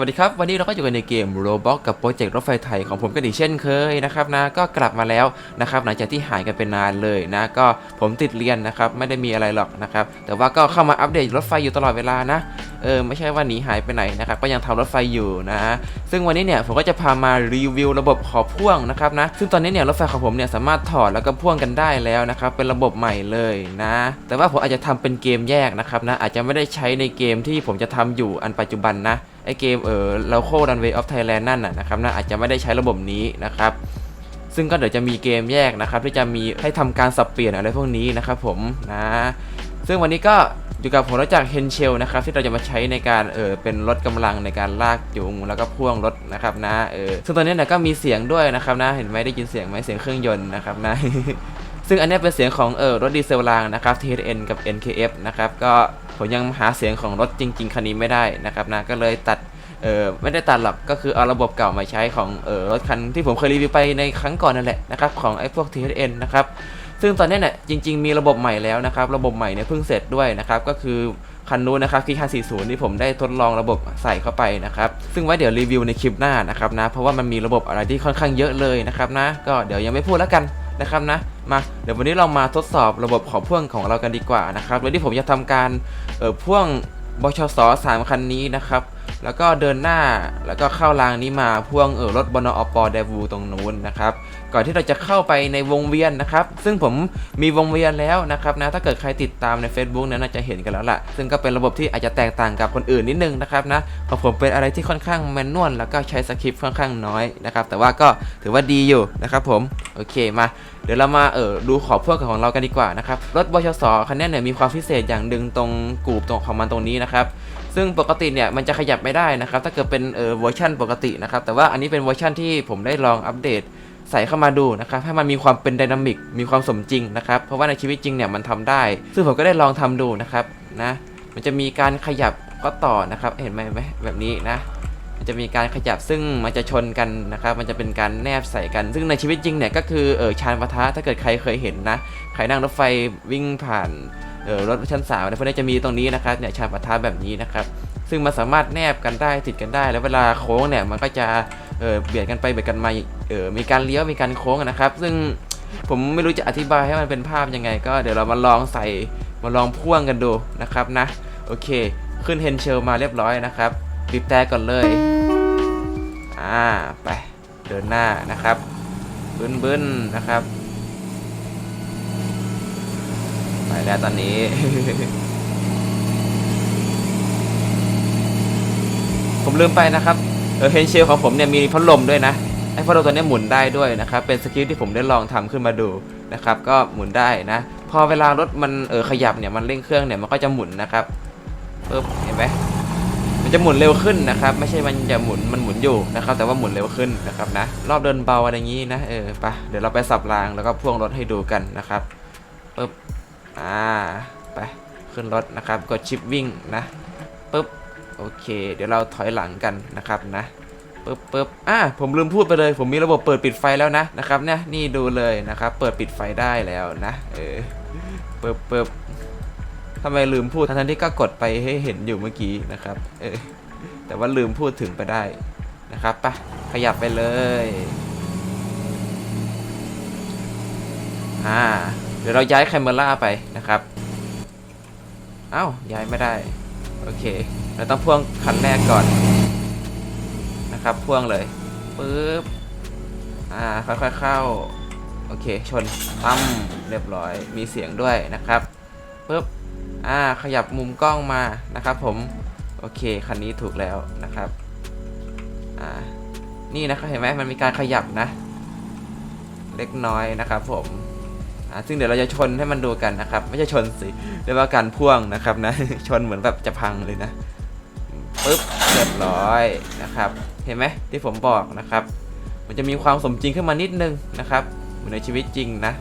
วัสดีครับวันนี้เราก็อยู่กันในเกม Roblox กับโปรเจกต์รถไฟไทยของผมกันอีกเช่นเคยนะครับนะก็กลับมาแล้วนะครับหลังจากที่หายกันเป็นนานเลยนะก็ผมติดเรียนนะครับไม่ได้มีอะไรหรอกนะครับแต่ว่าก็เข้ามาอัปเดตรถไฟอยู่ตลอดเวลานะเออไม่ใช่ว่าหนีหายไปไหนนะครับก็ยังทำรถไฟอยู่นะซึ่งวันนี้เนี่ยผมก็จะพามารีวิวระบบขอพ่วงนะครับนะซึ่งตอนนี้เนี่ยรถไฟของผมเนี่ยสามารถถอดแล้วก็พ่วงกันได้แล้วนะครับเป็นระบบใหม่เลยนะแต่ว่าผมอาจจะทำเป็นเกมแยกนะครับนะอาจจะไม่ได้ใช้ในเกมที่ผมจะทำอยู่อันปัจจุบันนะ ไอเกมเออเราโคดันเวย์ออฟไทยแลนด์นั่นน่ะนะครับนะอาจจะไม่ได้ใช้ระบบนี้นะครับ ซึ่งก็เดี๋ยวจะมีเกมแยกนะครับ ที่จะมีให้ทำการสับเปลี่ยนอะไรพวกนี้นะครับผมนะซึ่งวันนี้ก็อยู่กับผมรู้จักเฮนเชลนะครับที่เราจะมาใช้ในการเออเป็นรถกำลังในการลากจูงแล้วก็พ่วงรถนะครับนะเออซึ่งตอนนี้เนี่ยก็มีเสียงด้วยนะครับนะเห็นไหมได้ยินเสียงไหมเสียงเครื่องยนต์นะครับนะซึ่งอันนี้เป็นเสียงของเออรถดีเซลรางนะครับ TN กับ NKF นะครับก็ ผมยังหาเสียงของรถจริง ๆคันนี้ไม่ได้นะครับนะก็เลยตัดเออไม่ได้ตัดหรอกก็คือเอาระบบเก่ามาใช้ของเออรถคันที่ผมเคยรีวิวไปในครั้งก่อนนั่นแหละนะครับของไอ้พวก TN นะครับซึ่งตอนนี้เนี่ยจริง ๆ มีระบบใหม่แล้วนะครับระบบใหม่เนี่ยเพิ่งเสร็จด้วยนะครับก็คือคันนู้นนะครับคีคัน40 ที่ผมได้ทดลองระบบใส่เข้าไปนะครับซึ่งไว้เดี๋ยวรีวิวในคลิปหน้านะครับนะเพราะว่ามันมีระบบอะไรที่ค่อนข้างเยอะเลยนะครับนะก็เดี๋ยวยังไม่พูดแล้วกัน นะครับนะมาเดี๋ยววันนี้เรามาทดสอบระบบของพ่วงของเรากันดีกว่านะครับโดยที่ผมจะทำการเอ่อพ่วงบชสสามคันนี้นะครับ แล้วก็เดินหน้าแล้วก็เข้ารางนี้มาพ่วงเออรถบนอปอเดวูตรงนู้นนะครับ ก่อนที่เราจะเข้าไปในวงเวียนนะครับ ซึ่งผมมีวงเวียนแล้วนะครับนะ ถ้าเกิดใครติดตามใน Facebook นี่น่าจะเห็นกันแล้วล่ะ ซึ่งก็เป็นระบบที่อาจจะแตกต่างกับคนอื่นนิดนึงนะครับนะของผมเป็นอะไรที่ค่อนข้างแมนนวลแล้วก็ใช้สคริปต์ค่อนข้างน้อยนะครับ แต่ว่าก็ถือว่าดีอยู่นะครับผม โอเคมา เดี๋ยวเรามาเออดูขอบพ่วงของเรากันดีกว่านะครับ รถบชสคันนี้เนี่ยมีความพิเศษอย่างหนึ่งตรงกรูปตรงของมันตรงนี้นะครับซึ่งปกติเนี่ยมันจะขยับไม่ได้นะครับ ถ้าเกิดเป็นเออเวอร์ชันปกตินะครับ แต่ว่าอันนี้เป็นเวอร์ชันที่ผมได้ลองอัปเดต ใส่เข้ามาดูนะครับให้มันมีความเป็นไดนามิกมีความสมจริงนะครับเพราะว่าในชีวิตจริงเนี่ยมันทำได้ ซึ่งผมก็ได้ลองทำดูนะครับนะมันจะมีการขยับก็ต่อนะครับ เห็นไหมไหมแบบนี้นะ มันจะมีการขยับซึ่งมันจะชนกันนะครับ มันจะเป็นการแนบใส่กัน ซึ่งในชีวิตจริงเนี่ยก็คือเออชานปะทะถ้าเกิดใครเคยเห็นนะใครนั่งรถไฟวิ่งผ่านเออรถชั้นสามเนี่ยพวกนี้จะมีตรงนี้นะครับเนี่ยชานปะทะแบบนี้นะครับ ซึ่งมันสามารถแนบกันได้ติดกันได้ แล้วเวลาโค้งเนี่ยมันก็จะ เออเบียดกันไปเบียดกันมาเออมีการเลี้ยวมีการโค้งนะครับ ซึ่งผมไม่รู้จะอธิบายให้มันเป็นภาพยังไง ก็เดี๋ยวเรามาลองใส่มาลองพ่วงกันดูนะครับนะโอเค ขึ้นเฮนเชลมาเรียบร้อยนะครับบีบแต่ก่อนเลยอ่าไปเดินหน้านะครับบึ้นบึ้นนะครับ ไปแล้วตอนนี้ ผมลืมไปนะครับ เออเฮนเชลของผมเนี่ยมีพัดลมด้วยนะไอ้พัดลมตัวนี้หมุนได้ด้วยนะครับเป็นสกิลที่ผมได้ลองทำขึ้นมาดูนะครับก็หมุนได้นะ พอเวลารถมันเออขยับเนี่ยมันเร่งเครื่องเนี่ยมันก็จะหมุนนะครับปึ๊บเห็นไหมมันจะหมุนเร็วขึ้นนะครับ ไม่ใช่มันจะหมุนมันหมุนอยู่นะครับ แต่ว่าหมุนเร็วขึ้นนะครับนะรอบเดินเบาอะไรอย่างนี้นะเออไปเดี๋ยวเราไปสับรางแล้วก็พ่วงรถให้ดูกันนะครับปึ๊บอ่าไปขึ้นรถนะครับกดชิปวิ่งนะปึ๊บ โอเค เดี๋ยวเราถอยหลังกันนะครับนะปึ๊บปึ๊บอ่าผมลืมพูดไปเลย ผมมีระบบเปิดปิดไฟแล้วนะนะครับเนี่ยนี่ดูเลยนะครับ เปิดปิดไฟได้แล้วนะ เออปึ๊บปึ๊บทำไมลืมพูดทั้งที่ก็กดไปให้เห็นอยู่เมื่อกี้นะครับ เออ แต่ว่าลืมพูดถึงไปได้นะครับปะขยับไปเลย อ่า เดี๋ยวเราย้ายแคมเมราไปนะครับ เอ้า ย้ายไม่ได้ โอเค เราต้องพ่วงคันแรกก่อนนะครับ พ่วงเลยปึ๊บอ่าค่อยๆเข้าโอเคชนตั้มเรียบร้อยมีเสียงด้วยนะครับปึ๊บอ่าขยับมุมกล้องมานะครับ ผมโอเคคันนี้ถูกแล้วนะครับอ่านี่นะครับเห็นไหมมันมีการขยับนะ เล็กน้อยนะครับ ผมอ่าซึ่งเดี๋ยวเราจะชนให้มันดูกันนะครับ ไม่ใช่ชนสิเรียกว่าการพ่วงนะครับนะชนเหมือนแบบจะพังเลยนะ ปึ๊บเรียบร้อยนะครับ เห็นไหมที่ผมบอกนะครับ มันจะมีความสมจริงขึ้นมานิดนึงนะครับเหมือนในชีวิตจริงนะ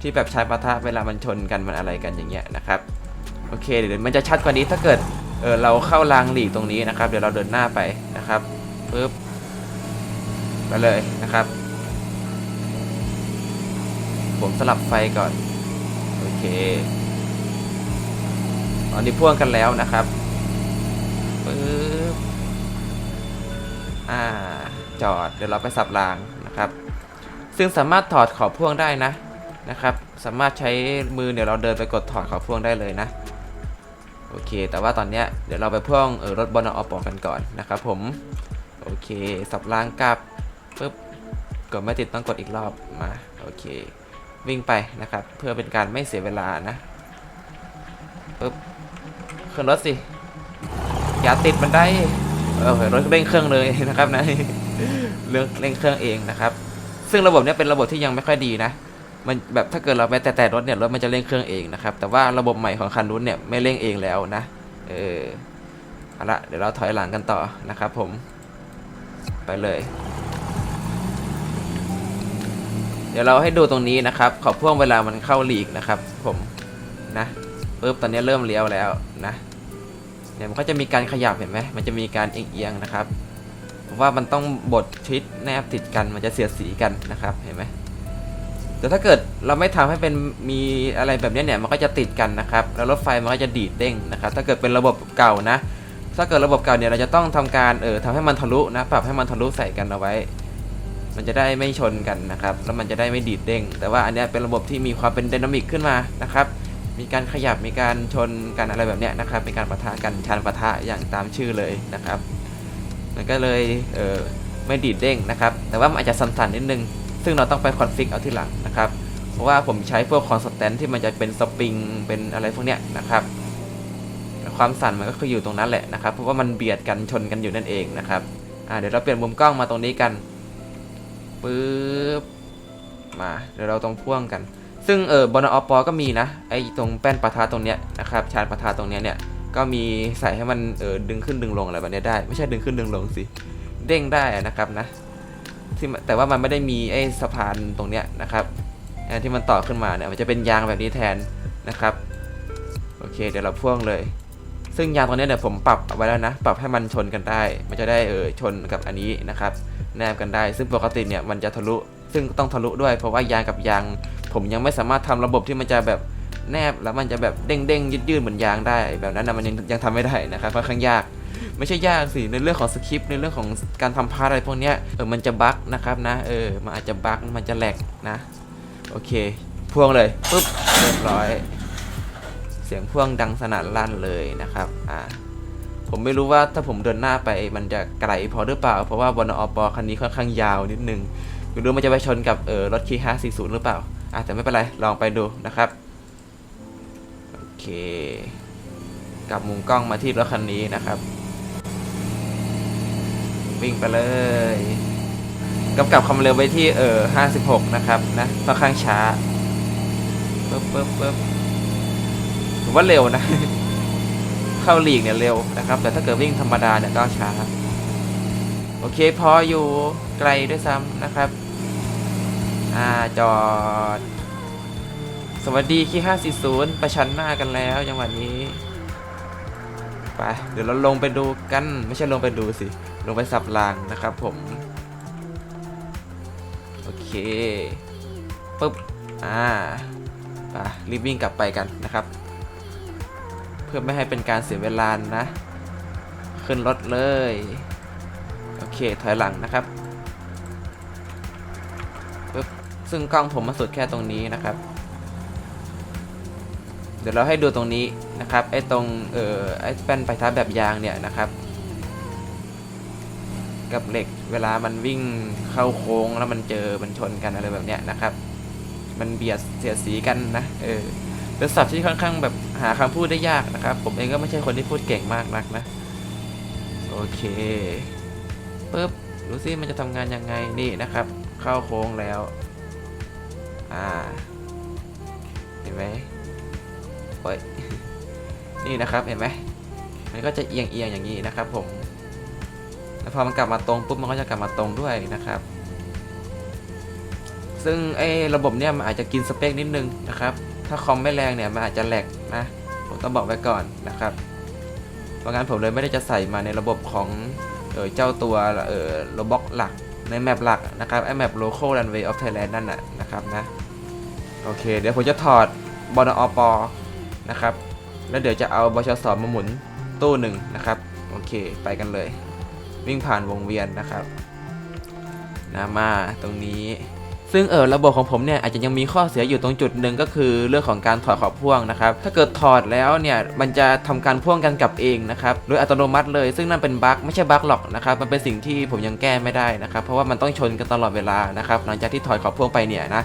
ที่แบบชายปะทะเวลามันชนกันมันอะไรกันอย่างเงี้ยนะครับโอเคเดี๋ยวมันจะชัดกว่านี้ถ้าเกิดเออเราเข้ารางหลีกตรงนี้นะครับ เดี๋ยวเราเดินหน้าไปนะครับปึ๊บไปเลยนะครับ ผมสลับไฟก่อน โอเค ตอนนี้พ่วงกันแล้วนะครับ ปึ๊บจอดเดี๋ยวเราไปสับรางนะครับ ซึ่งสามารถถอดขอบพ่วงได้นะนะครับ สามารถใช้มือเดี๋ยวเราเดินไปกดถอดขอบพ่วงได้เลยนะ โอเค แต่ว่าตอนเนี้ยเดี๋ยวเราไปพ่วงเออรถบอลออปอกันก่อนนะครับผม โอเค สับรางกลับปุ๊บกดไม่ติดต้องกดอีกรอบมา โอเค วิ่งไปนะครับ เพื่อเป็นการไม่เสียเวลานะปุ๊บขึ้นรถสิ อย่าติดมันได้เออรถเร่งเครื่องเลยนะครับนะเรื่องเร่งเครื่องเองนะครับ ซึ่งระบบเนี้ยเป็นระบบที่ยังไม่ค่อยดีนะ มันแบบถ้าเกิดเราไปแต่แต่รถเนี่ยรถมันจะเร่งเครื่องเองนะครับ แต่ว่าระบบใหม่ของคันนู้นเนี่ยไม่เร่งเองแล้วนะ เออเอาละเดี๋ยวเราถอยหลังกันต่อนะครับผม ไปเลย เดี๋ยวเราให้ดูตรงนี้นะครับ ขอบพ่วงเวลามันเข้าหลีกนะครับ ผมนะปุ๊บตอนนี้เริ่มเลี้ยวแล้วนะ เนี่ยมันก็จะมีการขยับเห็นไหมมันจะมีการเอียงๆนะครับ ว่ามันต้องบดชิดแนบติดกันมันจะเสียดสีกันนะครับเห็นไหมแต่ถ้าเกิดเราไม่ทำให้เป็นมีอะไรแบบนี้เนี่ยมันก็จะติดกันนะครับ แล้วรถไฟมันก็จะดีดเด้งนะครับ ถ้าเกิดเป็นระบบเก่านะ ถ้าเกิดระบบเก่าเนี่ยเราจะต้องทำการเออทำให้มันทะลุนะปรับให้มันทะลุใส่กันเอาไว้ มันจะได้ไม่ชนกันนะครับ แล้วมันจะได้ไม่ดีดเด้งแต่ว่าอันนี้เป็นระบบที่มีความเป็นไดนามิกขึ้นมานะครับ มีการขยับมีการชนกันอะไรแบบเนี้ยนะครับมีการปะทะกันชันปะทะอย่างตามชื่อเลยนะครับ มันก็เลยเออไม่ดีดเด้งนะครับ แต่ว่ามันอาจจะสั่นๆนิดนึง ซึ่งเราต้องไปคอนฟิกเอาที่หลังนะครับ เพราะว่าผมใช้พวกคอนสแตนที่มันจะเป็นสปริงเป็นอะไรพวกเนี้ยนะครับความสั่นมันก็คืออยู่ตรงนั้นแหละนะครับ เพราะว่ามันเบียดกันชนกันอยู่นั่นเองนะครับอ่าเดี๋ยวเราเปลี่ยนมุมกล้องมาตรงนี้กันปึ๊บมาเดี๋ยวเราต้องพ่วงกัน ซึ่งเออบนอปอก็มีนะไอตรงแป้นปะทะตรงเนี้ยนะครับชานปะทะตรงเนี้ยเนี่ยก็มีใส่ให้มันเออดึงขึ้นดึงลงอะไรแบบนี้ได้ ไม่ใช่ดึงขึ้นดึงลงสิเด้งได้นะครับนะที่แต่ว่ามันไม่ได้มีไอสะพานตรงเนี้ยนะครับอันที่มันต่อขึ้นมาเนี่ยมันจะเป็นยางแบบนี้แทนนะครับโอเคเดี๋ยวเราพ่วงเลย ซึ่งยางตรงเนี้ยเนี่ยผมปรับเอาไว้แล้วนะ ปรับให้มันชนกันได้ มันจะได้เออชนกับอันนี้นะครับแนบกันได้ ซึ่งปกติเนี่ยมันจะทะลุซึ่งต้องทะลุด้วยเพราะว่ายางกับยาง ผมยังไม่สามารถทำระบบที่มันจะแบบแนบแล้วมันจะแบบเด้งเด้งยืดยืดเหมือนยางได้ แบบนั้นนะมันยังยังทำไม่ได้นะครับค่อนข้างยากไม่ใช่ยากสิในเรื่องของสคริปต์ในเรื่องของการทำพาร์ทอะไรพวกเนี้ยเออมันจะบั๊กนะครับนะเออมันอาจจะบั๊กมันจะแหลกนะโอเคพ่วงเลยปุ๊บเรียบร้อย เสียงพ่วงดังสนั่นลั่นเลยนะครับอ่าผมไม่รู้ว่าถ้าผมเดินหน้าไปมันจะไกลพอหรือเปล่า เพราะว่าบนอปอคันนี้ค่อนข้างยาวนิดนึงไม่รู้มันจะไปชนกับเออรถคีห้าสี่ศูนย์หรือเปล่า อะแต่ไม่เป็นไรลองไปดูนะครับโอเคกลับมุมกล้องมาที่รถคันนี้นะครับ วิ่งไปเลยกำกับความเร็วไว้ที่เออห้าสิบหกนะครับนะค่อนข้างช้าปึ๊บปึ๊บปึ๊บผมว่าเร็วนะ เข้าหลีกเนี่ยเร็วนะครับ แต่ถ้าเกิดวิ่งธรรมดาเนี่ยก็ช้า โอเคพออยู่ไกลด้วยซ้ำนะครับ อ่าจอด สวัสดีคี540 ประชันหน้ากันแล้วจังหวะนี้ ไป เดี๋ยวเราลงไปดูกัน ไม่ใช่ลงไปดูสิ ลงไปสับรางนะครับผม โอเคปุ๊บ อ่าไปรีบวิ่งกลับไปกันนะครับ เพื่อไม่ให้เป็นการเสียเวลานะ ขึ้นรถเลย โอเค ถอยหลังนะครับ ซึ่งกล้องผมมาสุดแค่ตรงนี้นะครับ เดี๋ยวเราให้ดูตรงนี้นะครับไอ้ตรงเอ่อไอ้แป้นไปทับแบบยางเนี่ยนะครับ กับเหล็กเวลามันวิ่งเข้าโค้งแล้วมันเจอมันชนกันอะไรแบบเนี้ยนะครับ มันเบียดเสียดสีกันนะเออเป็นศัพท์ที่ค่อนข้างแบบหาคำพูดได้ยากนะครับ ผมเองก็ไม่ใช่คนที่พูดเก่งมากนักนะโอเคปุ๊บดูซิมันจะทำงานยังไงนี่นะครับ เข้าโค้งแล้ว อ่า เห็นไหมโอ้ยนี่นะครับเห็นไหมมันก็จะเอียงเอียงๆอย่างนี้นะครับ ผม แล้วพอมันกลับมาตรงปุ๊บมันก็จะกลับมาตรงด้วยนะครับ ซึ่งไอ้ระบบเนี่ยมันอาจจะกินสเปคนิดนึงนะครับ ถ้าคอมไม่แรงเนี่ยมันอาจจะแหลกนะผมต้องบอกไว้ก่อนนะครับเพราะงั้นผมเลยไม่ได้จะใส่มาในระบบของเออเจ้าตัวเออโรบ็อกหลัก ในแมปหลักนะครับไอแมป local runway of Thailand นั่นน่ะนะครับนะโอเค เดี๋ยวผมจะถอดบนอปอนะครับ แล้วเดี๋ยวจะเอาบชสมาหมุนตู้หนึ่งนะครับ โอเคไปกันเลย วิ่งผ่านวงเวียนนะครับนะมาตรงนี้ ซึ่งเออระบบของผมเนี่ยอาจจะยังมีข้อเสียอยู่ตรงจุดหนึ่งก็คือเรื่องของการถอดขอบพ่วงนะครับ ถ้าเกิดถอดแล้วเนี่ยมันจะทำการพ่วงกันกลับเองนะครับโดยอัตโนมัติเลย ซึ่งนั่นเป็นบั๊กไม่ใช่บั๊กหรอกนะครับ มันเป็นสิ่งที่ผมยังแก้ไม่ได้นะครับ เพราะว่ามันต้องชนกันตลอดเวลานะครับหลังจากที่ถอดขอบพ่วงไปเนี่ยนะ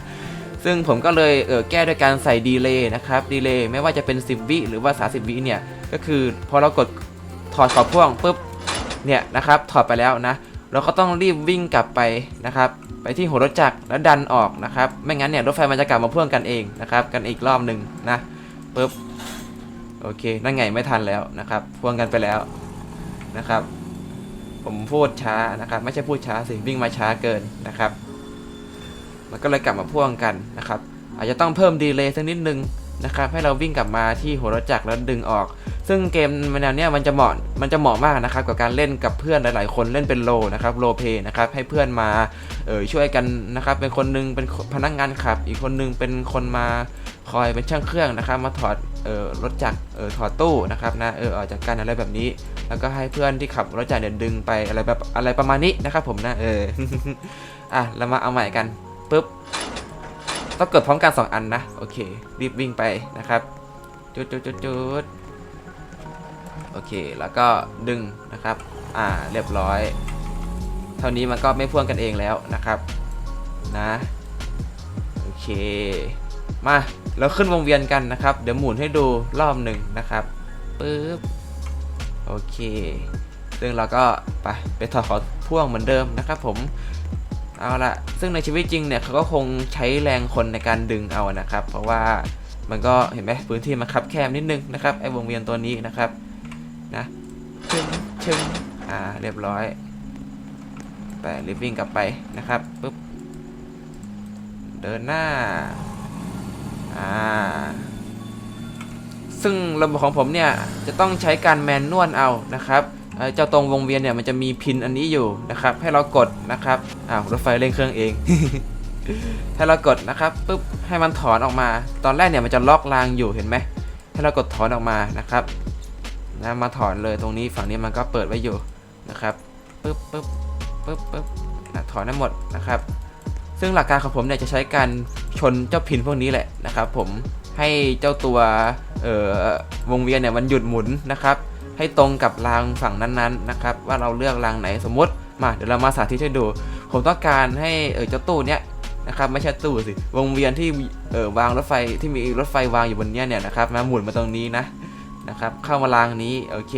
ซึ่งผมก็เลยเออแก้ด้วยการใส่ดีเลย์นะครับดีเลย์ไม่ว่าจะเป็น 10 วิหรือว่า 30 วิเนี่ยก็คือพอเรากดถอดขอบพ่วงปุ๊บเนี่ยนะครับถอดไปแล้วนะ เราก็ต้องรีบวิ่งกลับไปนะครับ ไปที่หัวรถจักรแล้วดันออกนะครับ ไม่งั้นเนี่ยรถไฟมันจะกลับมาพ่วงกันเองนะครับ กันอีกรอบหนึ่งนะปุ๊บโอเค นั่นไงไม่ทันแล้วนะครับ พ่วงกันไปแล้วนะครับ ผมพูดช้านะครับ ไม่ใช่พูดช้าสิวิ่งมาช้าเกินนะครับ มันก็เลยกลับมาพ่วงกันนะครับ อาจจะต้องเพิ่มดีเลย์สักนิดนึงนะครับ ให้เราวิ่งกลับมาที่หัวรถจักรแล้วดึงออก ซึ่งเกมแนวเนี้ยมันจะเหมาะมันจะเหมาะมากนะครับกับการเล่นกับเพื่อนหลาย ๆ คนเล่นเป็นโลนะครับโลเพนะครับให้เพื่อนมาเออช่วยกันนะครับเป็นคนหนึงเป็นพนักงานขับ อีกคนหนึงเป็นคนมาคอยเป็นช่างเครื่องนะครับ มาถอดเออรถจักรเออถอดตู้นะครับนะเออออกจากกันอะไรแบบนี้ แล้วก็ให้เพื่อนที่ขับรถจักรเนี่ยดึงไปอะไรแบบอะไรประมาณนี้นะครับผมนะเอออะเรามาเอาใหม่กันปุ๊บต้องเกิดพร้อมกันสองอันนะ โอเค รีบวิ่งไปนะครับจุดจุดจุดจุด โอเค แล้วก็ดึงนะครับ อ่า เรียบร้อย เท่านี้มันก็ไม่พ่วงกันเองแล้วนะครับ นะ โอเค มาเราขึ้นวงเวียนกันนะครับ เดี๋ยวหมุนให้ดูรอบหนึ่งนะครับ ปึ๊บ โอเค ซึ่งเราก็ไปไปถอดขอพ่วงเหมือนเดิมนะครับ ผม เอาละซึ่งในชีวิตจริงเนี่ยเขาก็คงใช้แรงคนในการดึงเอานะครับ เพราะว่ามันก็เห็นไหมพื้นที่มันคับแคบนิดนึงนะครับไอ้วงเวียนตัวนี้นะครับ นะชึงชึงอ่าเรียบร้อย แต่รีบวิ่งกลับไปนะครับปุ๊บเดินหน้าอ่าซึ่งระบบของผมเนี่ยจะต้องใช้การแมนนวลเอานะครับเอ่อเจ้าตรงวงเวียนเนี่ยมันจะมีพินอันนี้อยู่นะครับ ให้เรากดนะครับอ้าวรถไฟเร่งเครื่องเองให้เรากดนะครับปุ๊บให้มันถอนออกมา ตอนแรกเนี่ยมันจะล็อกรางอยู่เห็นไหมให้เรากดถอนออกมานะครับ นะมาถอนเลยตรงนี้ฝั่งนี้มันก็เปิดไว้อยู่นะครับปึ๊บปึ๊บปึ๊บปึ๊บนะถอนได้หมดนะครับ ซึ่งหลักการของผมเนี่ยจะใช้การชนเจ้าพินพวกนี้แหละนะครับผมให้เจ้าตัวเอ่อวงเวียนเนี่ยมันหยุดหมุนนะครับ ให้ตรงกับรางฝั่งนั้นๆนะครับ ว่าเราเลือกรางไหนสมมติมาเดี๋ยวเรามาสาธิตให้ดู ผมต้องการให้เออเจ้าตู้เนี้ยนะครับไม่ใช่ตู้สิวงเวียนที่เออวางรถไฟที่มีรถไฟวางอยู่บนเนี้ยเนี่ยนะครับมาหมุนมาตรงนี้นะ นะครับเข้ามารางนี้โอเค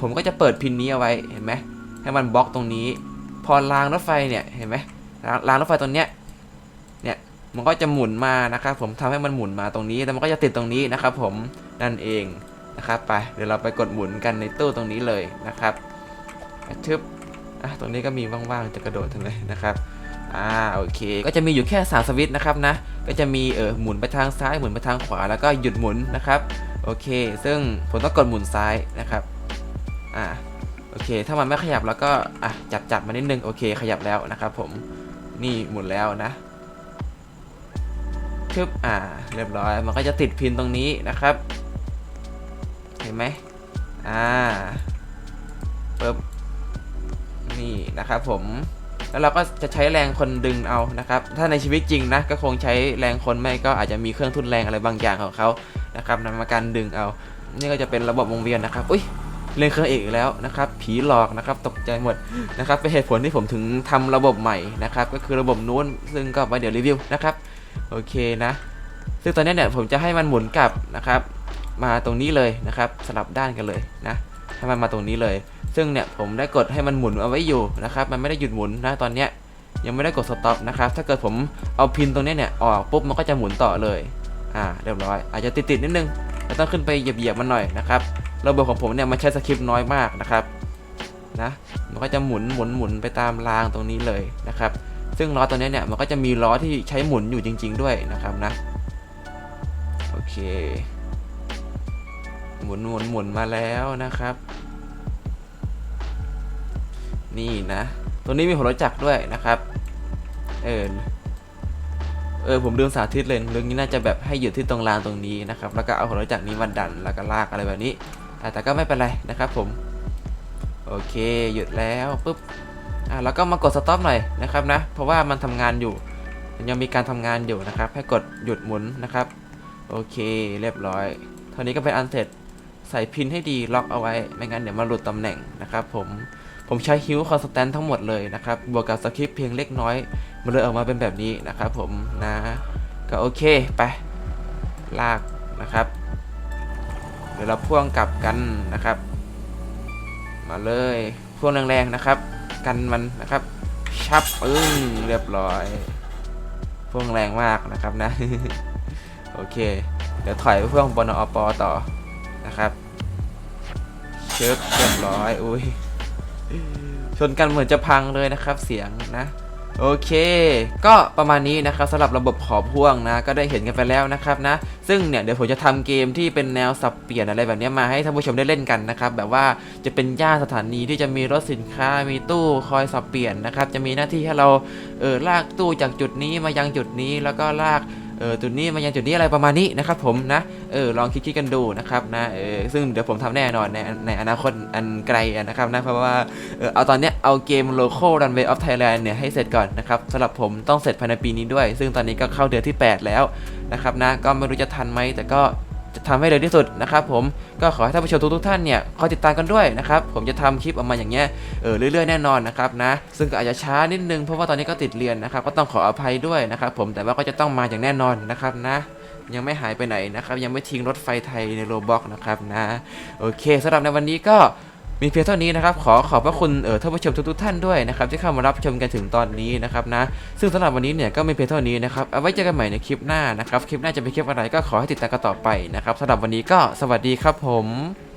ผมก็จะเปิดพินนี้เอาไว้เห็นไหมให้มันบล็อกตรงนี้ พอรางรถไฟเนี่ยเห็นไหมรางรางรถไฟตรงเนี้ยเนี่ยมันก็จะหมุนมานะครับผมทำให้มันหมุนมาตรงนี้แล้วมันก็จะติดตรงนี้นะครับ ผมนั่นเองนะครับไปเดี๋ยวเราไปกดหมุนกันในตู้ตรงนี้เลยนะครับชึบอะตรงนี้ก็มีว่างๆจะกระโดดทางเลยนะครับอ่าโอเค ก็จะมีอยู่แค่สามสวิตช์นะครับนะก็จะมีเออหมุนไปทางซ้ายหมุนไปทางขวาแล้วก็หยุดหมุนนะครับ โอเค ซึ่งผมต้องกดหมุนซ้ายนะครับ อ่า โอเค ถ้ามันไม่ขยับแล้วก็ อะ จับจับมานิดนึง โอเค ขยับแล้วนะครับผม นี่หมุนแล้วนะชึบอ่า เรียบร้อย มันก็จะติดพินตรงนี้นะครับ เห็นไหมอ่าปึ๊บ นี่นะครับผม แล้วเราก็จะใช้แรงคนดึงเอานะครับ ถ้าในชีวิตจริงนะ ก็คงใช้แรงคนไม่ก็อาจจะมีเครื่องทุนแรงอะไรบางอย่างของเขา นะครับนำมาการดึงเอา นี่ก็จะเป็นระบบวงเวียนนะครับ อุ้ยเล่นเครื่องเอกอีกแล้วนะครับ ผีหลอกนะครับ ตกใจหมดนะครับ เป็นเหตุผลที่ผมถึงทำระบบใหม่นะครับ ก็คือระบบนู้น ซึ่งก็ไว้เดี๋ยวรีวิวนะครับ โอเคนะ ซึ่งตอนนี้เนี่ยผมจะให้มันหมุนกลับนะครับ มาตรงนี้เลยนะครับ สลับด้านกันเลยนะ ให้มันมาตรงนี้เลย ซึ่งเนี่ยผมได้กดให้มันหมุนเอาไว้อยู่นะครับ มันไม่ได้หยุดหมุนนะตอนเนี้ยยังไม่ได้กดสต็อปนะครับ ถ้าเกิดผมเอาพินตรงนี้เนี่ยออกปุ๊บมันก็จะหมุนต่อเลย อ่าเรียบร้อย อาจจะติดๆนิดนึงเราต้องขึ้นไปเหยียบๆมันหน่อยนะครับระบบของผมเนี่ยมันใช้สคริปต์น้อยมากนะครับนะมันก็จะหมุนหมุนหมุนไปตามรางตรงนี้เลยนะครับ ซึ่งล้อตัวนี้เนี่ยมันก็จะมีล้อที่ใช้หมุนอยู่จริง ๆ ด้วยนะครับนะโอเค หมุนหมุนหมุนมาแล้วนะครับ นี่นะ ตัวนี้มีหัวรถจักรด้วยนะครับ เออ เออผมลืมสาธิตเลยเรื่องนี้น่าจะแบบให้หยุดที่ตรงรางตรงนี้นะครับแล้วก็เอาหัวรถจักรนี้มาดันแล้วก็ลากอะไรแบบนี้แต่ก็ไม่เป็นไรนะครับผมโอเคหยุดแล้วปุ๊บอ่าแล้วก็มากดสต็อปหน่อยนะครับนะเพราะว่ามันทำงานอยู่มันยังมีการทำงานอยู่นะครับ ให้กดหยุดหมุนนะครับ โอเค เรียบร้อย เท่านี้ก็เป็นอันเสร็จ ใส่พินให้ดีล็อกเอาไว้ ไม่งั้นเดี๋ยวมาหลุดตำแหน่งนะครับผม ผมใช้ฮิวคอนสแตนทั้งหมดเลยนะครับ บวกกับสคริปต์เพียงเล็กน้อย มันเลยออกมาเป็นแบบนี้นะครับผมนะ ก็โอเคไป ลากนะครับ เดี๋ยวเราพ่วงกลับกันนะครับ มาเลยพ่วงแรงๆนะครับ กันมันนะครับชับปึ้งเรียบร้อยพ่วงแรงมากนะครับนะ โอเค เดี๋ยวถอยไปพ่วงบนอปอต่อ นะครับเชิบเรียบร้อยอุ้ยชนกันเหมือนจะพังเลยนะครับเสียงนะโอเค ก็ประมาณนี้นะครับสำหรับระบบขอพ่วงนะ ก็ได้เห็นกันไปแล้วนะครับนะ ซึ่งเนี่ยเดี๋ยวผมจะทำเกมที่เป็นแนวสับเปลี่ยนอะไรแบบนี้มาให้ท่านผู้ชมได้เล่นกันนะครับ แบบว่าจะเป็นย่าสถานีที่จะมีรถสินค้ามีตู้คอยสับเปลี่ยนนะครับ จะมีหน้าที่ให้เราเออลากตู้จากจุดนี้มายังจุดนี้แล้วก็ลาก เออจุดนี้มายังจุดนี้อะไรประมาณนี้นะครับผมนะเออลองคิดๆกันดูนะครับนะเออซึ่งเดี๋ยวผมทำแน่นอนในในอนาคตอันไกลนะครับนะเพราะว่าเออเอาตอนเนี้ยเอาเกม Local Runway of Thailand เนี่ยให้เสร็จก่อนนะครับสำหรับผมต้องเสร็จภายในปีนี้ด้วย ซึ่งตอนนี้ก็เข้าเดือนที่ 8 แล้วนะครับนะก็ไม่รู้จะทันไหมแต่ก็ จะทำให้เร็วที่สุดนะครับผมก็ขอให้ท่านผู้ชมทุกๆท่านเนี่ยคอยติดตามกันด้วยนะครับผมจะทำคลิปออกมาอย่างเงี้ยเออเรื่อยๆแน่นอนนะครับนะซึ่งก็อาจจะช้านิดนึงเพราะว่าตอนนี้ก็ติดเรียนนะครับก็ต้องขออภัยด้วยนะครับผมแต่ว่าก็จะต้องมาอย่างแน่นอนนะครับนะยังไม่หายไปไหนนะครับยังไม่ทิ้งรถไฟไทยในโรบอกนะครับนะโอเคสำหรับในวันนี้ก็ มีเพียงเท่านี้นะครับ ขอขอบพระคุณเออท่านผู้ชมทุกๆท่านด้วยนะครับที่เข้ามารับชมกันถึงตอนนี้นะครับนะ ซึ่งสำหรับวันนี้เนี่ยก็มีเพียงเท่านี้นะครับเอาไว้เจอกันใหม่ในคลิปหน้านะครับ คลิปหน้าจะเป็นคลิปอะไรก็ขอให้ติดตามกันต่อไปนะครับสำหรับวันนี้ก็สวัสดีครับผม